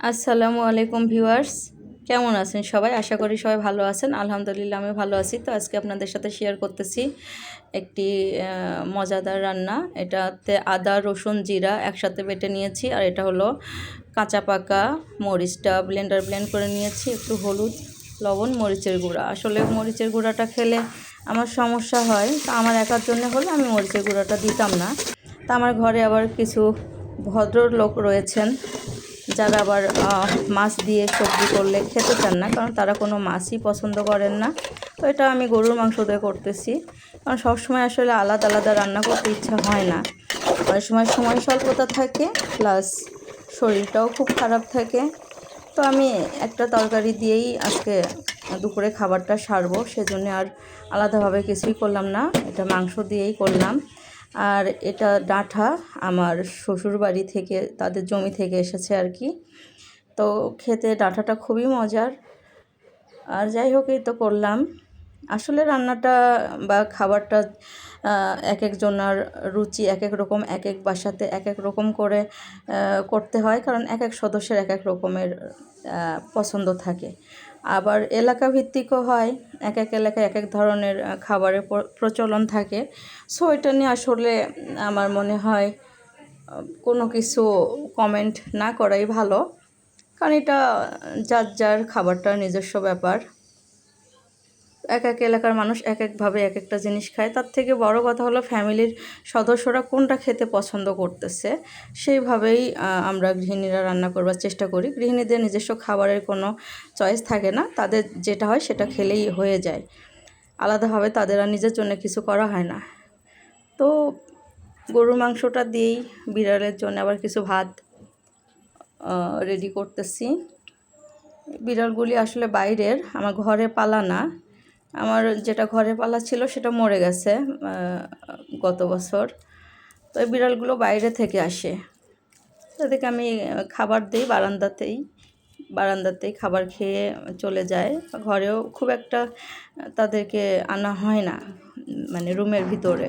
আসসালামু আলাইকুম ভিউয়ার্স। কেমন আছেন সবাই? আশা করি সবাই ভালো আছেন। আলহামদুলিল্লাহ আমি ভালো আছি। তো আজকে আপনাদের সাথে শেয়ার করতেছি একটি মজাদার রান্না। এটাতে আদা, রসুন, জিরা একসাথে বেটে নিয়েছি। আর এটা হলো কাঁচা পাকা মরিচটা ব্লেন্ডার ব্লেন্ড করে নিয়েছি। একটু হলুদ, লবণ, মরিচের গুঁড়া। আসলে মরিচের গুঁড়াটা খেলে আমার সমস্যা হয়। তা আমার একার জন্য হলে আমি মরিচের গুঁড়াটা দিতাম না। তা আমার ঘরে আবার কিছু ভদ্র লোক রয়েছেন। যারা আবার মাছ দিয়ে সবজি করলে খেতে চান না, কারণ তারা কোনো মাছই পছন্দ করেন না। তো এটা আমি গরুর মাংস দিয়ে করতেছি। কারণ সবসময় আসলে আলাদা আলাদা রান্না করতে ইচ্ছা হয় না। অনেক সময় সময় স্বল্পতা থাকে, প্লাস শরীরটাও খুব খারাপ থাকে। তো আমি একটা তরকারি দিয়েই আজকে দুপুরে খাবারটা সারবো, সেজন্য আর আলাদাভাবে কিছুই করলাম না। এটা মাংস দিয়েই করলাম। আর এটা ডাঁঠা আমার শ্বশুর বাড়ি থেকে, তাদের জমি থেকে এসেছে আর কি। তো খেতে ডাঁটাটা খুবই মজার। আর যাই হোক, এই তো করলাম। আসলে রান্নাটা বা খাবারটা এক একজনের রুচি এক এক রকম এক এক বাসাতে এক এক রকম করে করতে হয়। কারণ এক এক সদস্যের এক এক রকমের পছন্দ থাকে। আবার এলাকা ভিত্তিকও হয় এক এক এলাকায় এক এক ধরনের খাবারের প্রচলন থাকে। সো, এটা নিয়ে আসলে আমার মনে হয় কোনো কিছু কমেন্ট না করাই ভালো। কারণ এটা যার যার খাবারটা নিজস্ব ব্যাপার। এক এক এলাকার মানুষ এক একভাবে এক একটা জিনিস খায়। তার থেকে বড় কথা হলো ফ্যামিলির সদস্যরা কোনটা খেতে পছন্দ করতেছে, সেইভাবেই আমরা গৃহিণীরা রান্না করবার চেষ্টা করি। গৃহিণীদের নিজস্ব খাবারের কোনো চয়েস থাকে না, তাদের যেটা হয় সেটা খেলেই হয়ে যায়। আলাদাভাবে তাদের আর নিজের জন্য কিছু করা হয় না। তো গরুর মাংসটা দিয়েই বিড়ালের জন্য আবার কিছু ভাত রেডি করতেছি। বিড়ালগুলি আসলে বাইরের, আমার ঘরে পালা না। আমার যেটা ঘরে পালা ছিল সেটা মরে গেছে গত বছর। তো এই বিড়ালগুলো বাইরে থেকে আসে। তাদেরকে আমি খাবার দিই, বারান্দাতেই বারান্দাতেই খাবার খেয়ে চলে যায়। ঘরেও খুব একটা তাদেরকে আনা হয় না মানে রুমের ভিতরে।